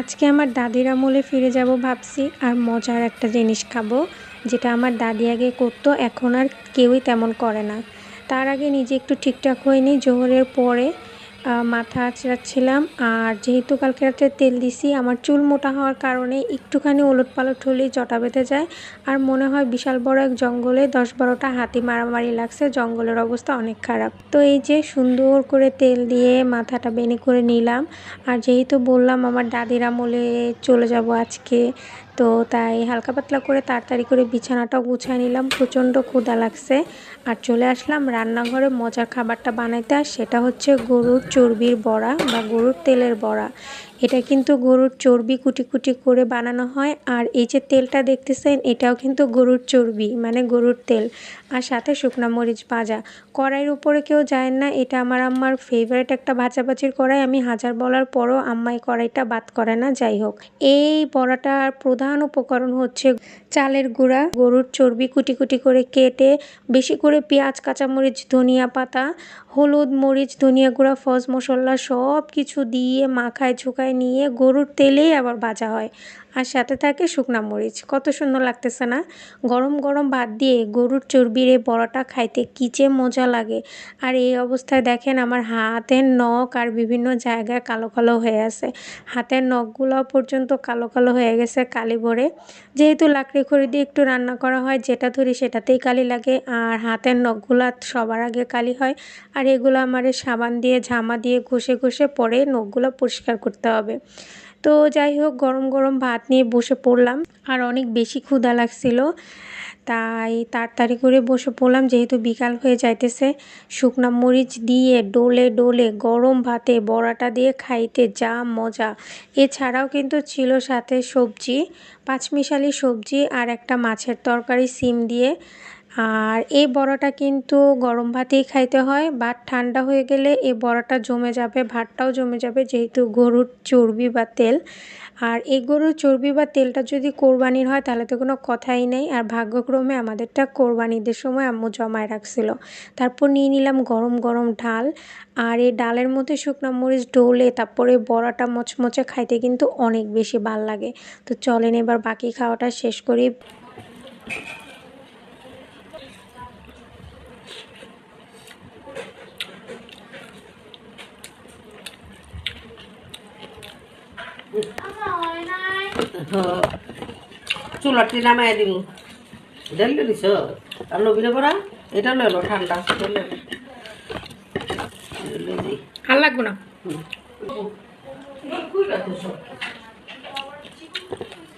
আজকে আমার দাদির আমলে ফিরে যাব ভাবছি, আর মজার একটা জিনিস খাব, যেটা আমার দাদি আগে করতো, এখন আর কেউই তেমন করে না। তার আগে নিজে একটু ঠিকঠাক হয়নি, জোহরের পরে মাথা আঁচড়াচ্ছিলাম আর যেহেতু কালকে রাত্রে তেল দিছি, আমার চুল মোটা হওয়ার কারণে একটুখানি ওলট পালট হলেই জটা বেঁধে যায়। আর মনে হয় বিশাল বড় এক জঙ্গলে দশ বারোটা হাতি মারামারি লাগছে, জঙ্গলের অবস্থা অনেক খারাপ। তো এই যে সুন্দর করে তেল দিয়ে মাথাটা বেনি করে নিলাম। আর যেহেতু বললাম আমার দাদির আমলে চলে যাব আজকে তো তাই হালকা পাতলা করে তাড়াতাড়ি করে বিছানাটাও গুছিয়ে নিলাম। প্রচণ্ড ক্ষুদা লাগছে। আর চলে আসলাম রান্নাঘরে মজার খাবারটা বানাইতে, আর সেটা হচ্ছে গরুর চর্বির বড়া বা গরুর তেলের বড়া। এটা কিন্তু গরুর চর্বি কুটি কুটি করে বানানো হয়। আর এই যে তেলটা দেখতেছেন, এটাও কিন্তু গরুর চর্বি মানে গরুর তেল। আর সাথে শুকনা মরিচ ভাজা। কড়াইয়ের উপরে কেউ যায় না, এটা আমার আম্মার ফেভারিট একটা ভাজাভাজির কড়াই। আমি হাজার বলার পরও আম্মা এই কড়াইটা বাদ করে না, যাই হোক। এই বড়াটার প্রধান উপকরণ হচ্ছে চালের গুঁড়া। গরুর চর্বি কুটি কুটি করে কেটে বেশি করে পেঁয়াজ, কাঁচামরিচ, ধনিয়া পাতা, হলুদ মরিচ, ধনিয়া গুঁড়া, ফজ মশলা সব কিছু দিয়ে মাখায় ঝুঁকায় নিয়ে গরুর তেলেই আবার ভাজা হয়। আর সাথে থাকে শুকনা মরিচ। কত সুন্দর লাগতেছে না? গরম গরম ভাত দিয়ে গরুর চর্বির এই বড়াটা খাইতে কী যে মজা লাগে। আর এই অবস্থায় দেখেন আমার হাতের নখ আর বিভিন্ন জায়গায় কালো কালো হয়ে আছে। হাতের নখগুলো পর্যন্ত কালো কালো হয়ে গেছে কালি ভরে। যেহেতু লাকড়ি খড়ি দিয়ে একটু রান্না করা হয়, যেটা ধরি সেটাতেই কালি লাগে। আর হাতের নখগুলো সবার আগে কালি হয়। আর এগুলো আমার সাবান দিয়ে, ঝামা দিয়ে ঘষে ঘষে পরে নখগুলো পরিষ্কার করতে হবে। তো যাই হোক, গরম গরম ভাত নিয়ে বসে পড়লাম। আর অনেক বেশি ক্ষুধা লাগছিল, তাই তাড়াতাড়ি করে বসে পড়লাম। যেহেতু বিকাল হয়ে যাইতেছে, শুকনা মরিচ দিয়ে ডোলে ডোলে গরম ভাতে বড়াটা দিয়ে খাইতে যা মজা। এছাড়াও কিন্তু ছিল সাথে সবজি, পাঁচমিশালি সবজি আর একটা মাছের তরকারি, সিম দিয়ে আর এই বড়াটা কিন্তু গরম ভাতেই খাইতে হয়। ভাত ঠান্ডা হয়ে গেলে এই বড়াটা জমে যাবে, ভাতটাও জমে যাবে যেহেতু গরুর চর্বি বা তেল। আর এই গরুর চর্বি বা তেলটা যদি কোরবানির হয় তাহলে তো কোনো কথাই নেই। আর ভাগ্যক্রমে আমাদেরটা কোরবানিদের সময় আম্মু জমায় রাখছিল। তারপর নিয়ে নিলাম গরম গরম ডাল। আর এই ডালের মধ্যে শুকনো মরিচ ডোলে তারপরে বড়াটা মচমচে খাইতে কিন্তু অনেক বেশি ভালো লাগে। তো চলেন এবার বাকি খাওয়াটা শেষ করি। চুলাটি নামাই দিব ডেলি দিছ আর লবি না পড়া এটা লইলো ঠান্ডা লইলো। লইলো ভালো লাগবো না?